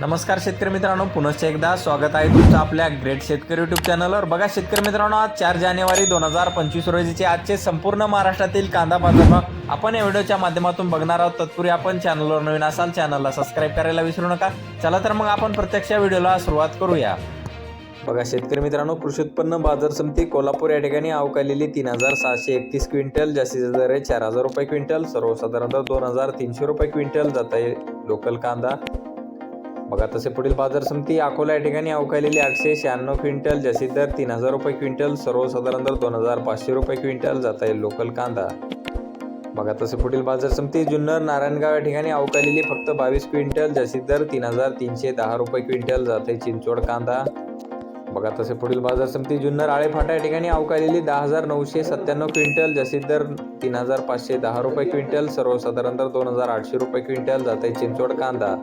नमस्कार शेतकरी मित्रांनो पुनश्च एकदा स्वागत आहे तुमचं आपल्या ग्रेट शेतकरी युट्यूब चॅनलवर बघा शेतकरी मित्रांनो आज चार जानेवारी दोन हजार पंचवीस रोजीचे आजचे संपूर्ण महाराष्ट्रातील कांदा बाजारभाव आपण या व्हिडिओच्या माध्यमातून बघणार आहोत. तत्पूर्वी आपण चॅनलवर नवीन असाल चॅनलला सबस्क्राईब करायला विसरू नका. चला तर मग आपण प्रत्यक्ष व्हिडिओला सुरुवात करूया. बघा शेतकरी मित्रांनो कृषी उत्पन्न बाजार समिती कोल्हापूर या ठिकाणी अवकालेली तीन हजार सहाशे एकतीस क्विंटल जास्तीचा दर आहे चार हजार रुपये क्विंटल सर्वसाधारणतः दोन हजार तीनशे रुपये क्विंटल जात आहे लोकल कांदा. बघा तसे पुढील बाजार समिती अकोला या ठिकाणी अवकालेली आठशे शहाण्णव क्विंटल जास्तीत दर तीन हजार रुपये क्विंटल सर्वसाधारण दर दोन हजार पाचशे रुपये क्विंटल जात आहे लोकल कांदा. बघा तसे पुढील बाजार समिती जुन्नर नारायणगाव या ठिकाणी अवकालेली फक्त बावीस क्विंटल जास्तीत दर तीन हजार तीनशे दहा रुपये क्विंटल जात आहे चिंचवड कांदा. बघा तसे पुढील बाजार समिती जुन्नर आळेफाटा या ठिकाणी अवकालेली दहा हजार नऊशे सत्त्याण्णव क्विंटल जास्तीत दर तीन हजार पाचशे दहा रुपये क्विंटल सर्वसाधारण दर दोन हजार आठशे रुपये क्विंटल जात आहे चिंचवड कांदा.